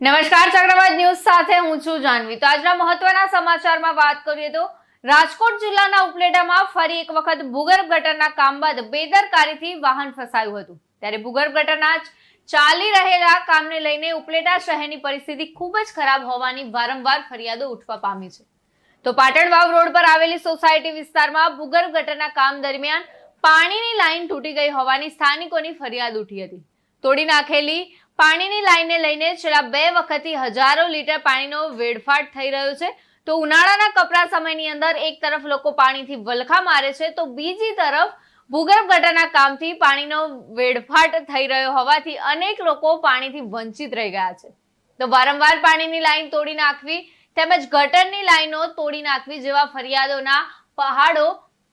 નમસ્કાર, ચક્રવાત ન્યૂઝ સાથે હું છું જાનવી. તો આજના મહત્વના સમાચારમાં વાત કરીએ તો રાજકોટ જિલ્લાના ઉપલેટામાં ફરી એક વખત ભૂગર્ભ ગટરના કામ બાદ બેદરકારીથી વાહન ફસાયું હતું. ત્યારે ભૂગર્ભ ગટરના ચાલી રહેલા કામને લઈને ઉપલેટા શહેરની પરિસ્થિતિ ખૂબ જ ખરાબ હોવાની વારંવાર ફરિયાદો ઉઠવા પામી છે. તો પાટણ વાવ રોડ પર આવેલી સોસાયટી વિસ્તારમાં ભૂગર્ભ ગટરના કામ દરમિયાન પાણીની લાઈન તૂટી ગઈ હોવાની સ્થાનિકોની ફરિયાદ ઉઠી હતી. તોડી નાખેલી પાણીની લાઈનને લઈને છેલ્લા બે વખતથી હજારો લીટર પાણીનો વેડફાટ થઈ રહ્યો છે. તો ઉનાળાના કપરા સમયની અંદર એક તરફ લોકો પાણીથી વલખા મારે છે, તો બીજી તરફ ભૂગર્ભ ગટરના કામથી પાણીનો વેડફાટ થઈ રહ્યો હોવાથી અનેક લોકો પાણીથી વંચિત રહી ગયા છે. તો વારંવાર પાણીની લાઈન તોડી નાખવી તેમજ ગટરની લાઈનો તોડી નાખવી જેવા ફરિયાદોના પહાડો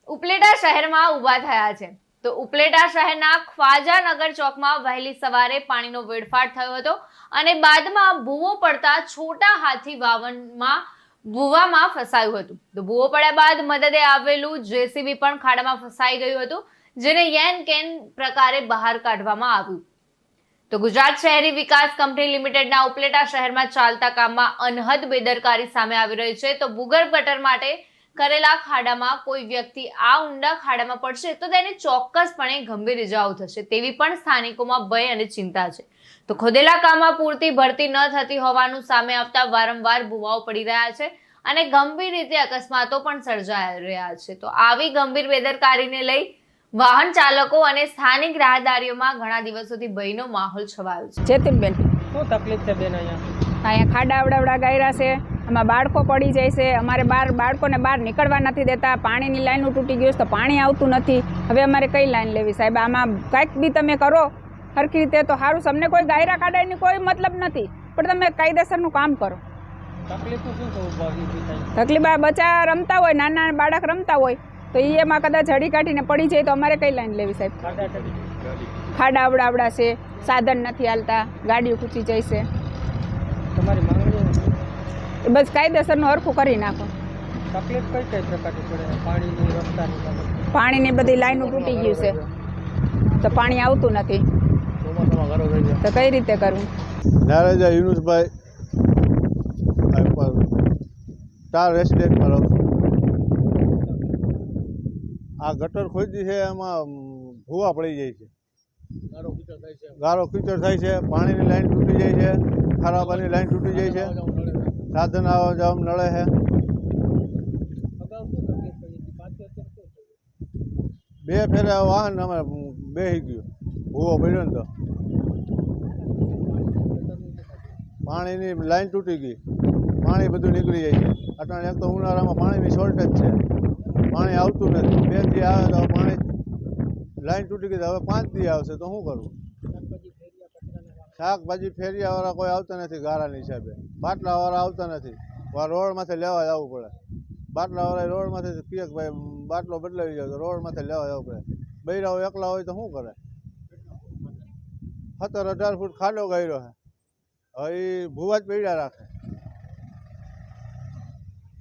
ઉપલેટા શહેરમાં ઊભા થયા છે. તો ઉપલેટા શહેરના ખ્વાજાનગર ચોકમાં વહેલી સવારે પાણીનો વેડફાટ થયો હતો અને બાદમાં ભૂવો પડતા છોટા હાથી વાવનમાં ભૂવામાં ફસાયું હતું. તો ભૂવો પડ્યા બાદ મદદે આવેલું જેસીબી પણ ખાડામાં ફસાઈ ગયું હતું, જેને યેન કેન પ્રકારે બહાર કાઢવામાં આવ્યું. તો ગુજરાત શહેરી વિકાસ કંપની લિમિટેડના ઉપલેટા શહેરમાં ચાલતા કામમાં અનહદ બેદરકારી સામે આવી રહી છે. તો ભૂગર્ભ ગટર માટે કરેલા ખાડામાં કોઈ વ્યક્તિ આ ઊંડા ખાડામાં પડશે તો તેને ચોક્કસપણે ગંભીર ઇજાઓ થશે તેવી પણ સ્થાનિકોમાં ભય અને ચિંતા છે. તો ખોદેલા કામમાં પૂરતી ભરતી ન થતી હોવાનું સામે આવતા વારંવાર ભૂવાઓ પડી રહ્યા છે અને ગંભીર રીતે અકસ્માતો પણ સર્જાઈ રહ્યા છે. તો આવી ગંભીર બેદરકારીને લઈ વાહન ચાલકો અને સ્થાનિક રાહદારીઓમાં ઘણા દિવસોથી ભયનો માહોલ છવાયો છે. ચેતનબેન. શું તકલીફ છે બેન અહીંયા? અહીંયા ખાડા અવડાવડા ગાયરા છે. આમાં બાળકો પડી જાય છે. અમારે બહાર બાળકોને બહાર નીકળવા નથી દેતા. પાણીની લાઈનો તૂટી ગયું છે તો પાણી આવતું નથી. હવે અમારે કઈ લાઈન લેવી સાહેબ? આમાં કાંઈક બી તમે કરો. સરખી રીતે તો સારું તમને અમને કોઈ ગાયરા કાઢવાની કોઈ મતલબ નથી. પણ તમે કાયદેસરનું કામ કરો. તકલીફ બચ્ચા રમતા હોય નાના બાળક રમતા હોય તો એ એમાં કદાચ હળી કાઢીને પડી જાય તો અમારે કઈ લાઈન લેવી સાહેબ? ખાડા આવડાવડા છે. સાધન નથી હાલતા. ગાડીઓ ખૂચી જાય છે. તમારી બસ કાયદેસરનું હરખું કરી નાખો. તકલીફ કઈ કઈ પ્રકારની પડે? પાણીની રસ્તાની પાણીની બધી લાઈનો તૂટી ગયું છે. તો પાણી આવતું નથી. તો કઈ રીતે કરવું? નારાજા યુનુસભાઈ સ્ટાર રેસિડેન્ટમાં રહું છું આ ગટર ખોદી છે એમાં ભૂવા પડી જાય છે. ગારો કીચડ થાય છે પાણીની લાઈન તૂટી જાય છે ખરાબાની લાઈન તૂટી જાય છે. સાધન આવવા જવા નળે છે. બે ફેરા વાહન અમે બેસી ગયું. ભૂવો પડ્યો ને તો. પાણીની લાઈન તૂટી ગઈ. પાણી બધું નીકળી જાય છે. અટાણે એક તો ઉનાળામાં પાણીની શોર્ટેજ છે. પાણી આવતું નથી. બે દી આવે તો પાણી લાઈન તૂટી ગઈ હવે પાંચ દી આવશે તો શું કરવું? શાકભાજી ફેરિયાવાળા કોઈ આવતા નથી ગારાની હિસાબે. બાટલાવાળા આવતા નથી. રોડ રોડમાંથી લેવા જવું પડે. બાટલાવાળા રોડમાંથી કહે કે ભાઈ બાટલો બદલાવી જાય તો રોડમાંથી લેવા જવું પડે. બૈરાઓ એકલા હોય તો શું કરે? સત્તર અઢાર ફૂટ ખાડો ગયેલો છે. હવે એ ભૂવા જ પીડા રાખે.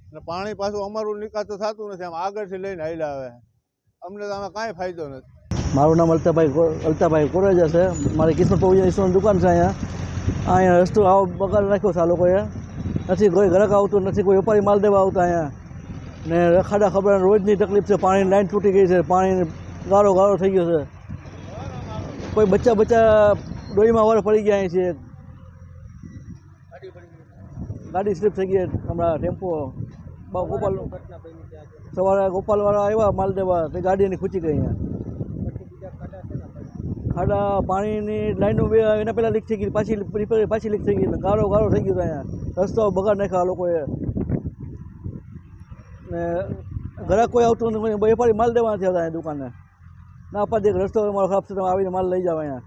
અને પાણી પાછું અમારું નિકાસ તો થતું નથી. આમ આગળથી લઈને હાલ્યા આવે. અમને તો આમાં કાંઈ ફાયદો નથી. મારું નામ અલ્તાભાઈ કો- અલ્તાભાઈ કોરેજા છે. મારી કિસ્મત પૌજની દુકાન છે અહીંયા. અહીંયા રસ્તો આવો બગાડ રાખ્યો છે આ લોકોએ. નથી કોઈ ગ્રાહક આવતું, નથી કોઈ વેપારી માલ દેવા આવતા અહીંયા. ને ખાડા ખબર રોજની તકલીફ છે. પાણીની લાઈન તૂટી ગઈ છે. પાણી ગારો ગારો થઈ ગયો છે. કોઈ બચ્ચા બચ્ચા ડોહીમાં વાર પડી ગયા અહીં છે. ગાડી સ્લીપ થઈ ગઈ હમણાં ટેમ્પો. બા ગોપાલ ઘટના બની છે આજે સવારે ગોપાલવાળા આવ્યા માલ દેવા. તે ગાડી એની ખૂચી ગઈ અહીંયા પછી બીજા ખાડા છે ને પછી ખાડા પાણીની લાઈનો બે એના પહેલાં લીક થઈ ગઈ પાછી રિપેર પાછી લીક થઈ ગઈ ને ગારો ગારો થઈ ગયો અહીંયા. રસ્તો બગાડ નાખ્યા આ લોકોએ. ને ઘરાક કોઈ આવતું નથી વેપારી માલ દેવા નથી આવતા અહીંયા દુકાને. ના પાછી એક રસ્તો અમારો ખરાબ છે તમે આવીને માલ લઈ જાવ અહીંયા.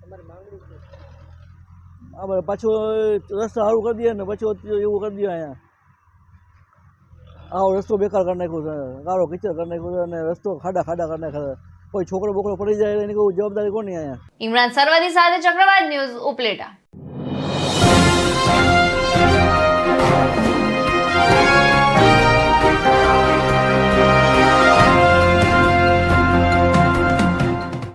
તમારી માંગણી શું છે? આ બધે પાછું રસ્તો સારું કરી દે ને પાછું એવું કરી દે અહીંયા. આવો રસ્તો બેકાર કરી નાખ્યો છે ગારો કિચડ કરી નાખ્યો છે અને રસ્તો ખાડા ખાડા કરી નાખ્યા છે. કોઈ છોકરો બોકરો પડી જાય એની કોઈ જવાબદારી કોની અહીંયા? ઇમરાન સરવાદી સાથે ચક્રવાત ન્યૂઝ ઉપલેટા.